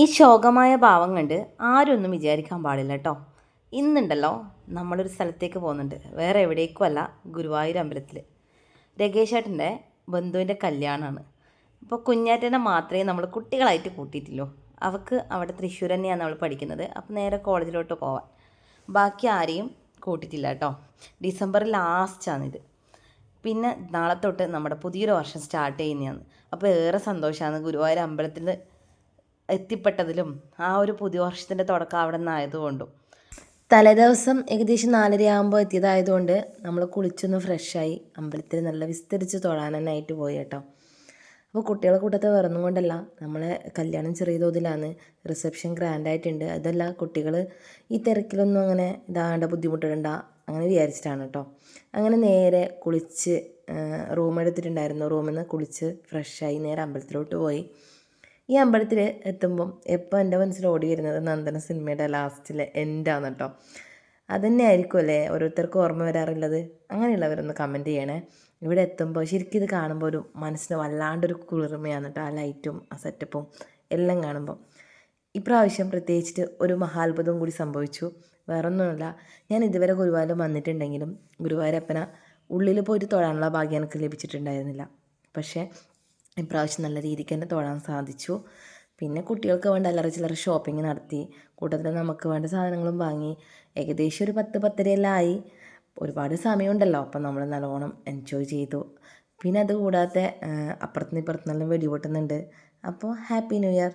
ഈ ശോകമായ ഭാവം കണ്ട് ആരൊന്നും വിചാരിക്കാൻ പാടില്ല കേട്ടോ ഇന്നുണ്ടല്ലോ നമ്മളൊരു സ്ഥലത്തേക്ക് പോകുന്നുണ്ട്. വേറെ എവിടേക്കുമല്ല ഗുരുവായൂർ അമ്പലത്തിൽ രകേശേട്ടന്റെ ബന്ധുവിന്റെ കല്യാണമാണ് അപ്പോൾ കുഞ്ഞാറ്റനെ മാത്രമേ നമ്മൾ കുട്ടികളായിട്ട് കൂട്ടിയിട്ടില്ലോ. അവൾക്ക് അവിടെ തൃശ്ശൂർ തന്നെയാണ് നമ്മൾ പഠിക്കുന്നത്. അപ്പോൾ നേരെ കോളേജിലോട്ട് പോവാൻ. ബാക്കി ആരെയും കൂട്ടിയിട്ടില്ല കേട്ടോ ഡിസംബർ ലാസ്റ്റാണിത്. പിന്നെ നാളെ തൊട്ട് നമ്മുടെ പുതിയൊരു വർഷം സ്റ്റാർട്ട് ചെയ്യുന്നതാണ്. അപ്പോൾ ഏറെ സന്തോഷമാണ് ഗുരുവായൂർ അമ്പലത്തിൽ എത്തിപ്പെട്ടതിലും ആ ഒരു പുതിയ വർഷത്തിന്റെ തുടക്കം അവിടെ നിന്നായതുകൊണ്ടും. തലേദിവസം ഏകദേശം നാലര ആകുമ്പോൾ എത്തിയതായതുകൊണ്ട് നമ്മൾ കുളിച്ചൊന്ന് ഫ്രഷായി അമ്പലത്തിൽ നല്ല വിസ്തരിച്ച് തൊഴാനായിട്ട് പോയി കേട്ടോ. അപ്പോൾ കുട്ടികളെ കൂട്ടത്തെ വേറൊന്നും കൊണ്ടല്ല. നമ്മളെ കല്യാണം ചെറിയ തോതിലാണ്. റിസപ്ഷൻ ഗ്രാൻഡായിട്ടുണ്ട് അതല്ല കുട്ടികൾ ഈ തിരക്കിലൊന്നും അങ്ങനെ ഇതാകേണ്ട ബുദ്ധിമുട്ടിടണ്ട അങ്ങനെ വിചാരിച്ചിട്ടാണ് കേട്ടോ. അങ്ങനെ നേരെ കുളിച്ച് റൂം എടുത്തിട്ടുണ്ടായിരുന്നു. റൂമിൽ നിന്ന് കുളിച്ച് ഫ്രഷായി നേരെ അമ്പലത്തിലോട്ട് പോയി. ഈ അമ്പലത്തിൽ എത്തുമ്പം എപ്പോൾ എന്റെ മനസ്സിൽ ഓടി വരുന്നത് നന്ദന സിനിമയുടെ ലാസ്റ്റിലെ എൻഡാണ് കേട്ടോ അതന്നെ ആയിരിക്കും അല്ലേ ഓരോരുത്തർക്കും ഓർമ്മ വരാറുള്ളത്? അങ്ങനെയുള്ളവരൊന്ന് കമന്റ് ചെയ്യണേ. ഇവിടെ എത്തുമ്പോൾ ശരിക്കും ഇത് കാണുമ്പോൾ ഒരു മനസ്സിന് വല്ലാണ്ടൊരു കുളിർമയാണ് കേട്ടോ ആ ലൈറ്റും ആ സെറ്റപ്പും എല്ലാം കാണുമ്പോൾ ഇപ്രാവശ്യം പ്രത്യേകിച്ചിട്ട് ഒരു മഹാത്ഭുതം കൂടി സംഭവിച്ചു. വേറൊന്നുമല്ല ഞാൻ ഇതുവരെ ഗുരുവായൂർ വന്നിട്ടുണ്ടെങ്കിലും ഗുരുവായൂരപ്പന ഉള്ളിൽ പോയിട്ട് തൊഴാനുള്ള ഭാഗ്യം എനിക്ക് ലഭിച്ചിട്ടുണ്ടായിരുന്നില്ല. പക്ഷേ ഇപ്രാവശ്യം നല്ല രീതിക്ക് തന്നെ തൊഴാൻ സാധിച്ചു. പിന്നെ കുട്ടികൾക്ക് വേണ്ട അല്ലറ ചില്ലറ ഷോപ്പിംഗ് നടത്തി. കൂട്ടത്തിൽ നമുക്ക് വേണ്ട സാധനങ്ങളും വാങ്ങി. ഏകദേശം ഒരു പത്ത് പത്തരയെല്ലാം ആയി. ഒരുപാട് സമയമുണ്ടല്ലോ. അപ്പം നമ്മൾ നല്ലോണം എൻജോയ് ചെയ്തു. പിന്നെ അതുകൂടാതെ അപ്പുറത്തുനിന്ന് ഇപ്പുറത്തുനിന്നെല്ലാം വെടിപൊട്ടുന്നുണ്ട് അപ്പോൾ ഹാപ്പി ന്യൂ ഇയർ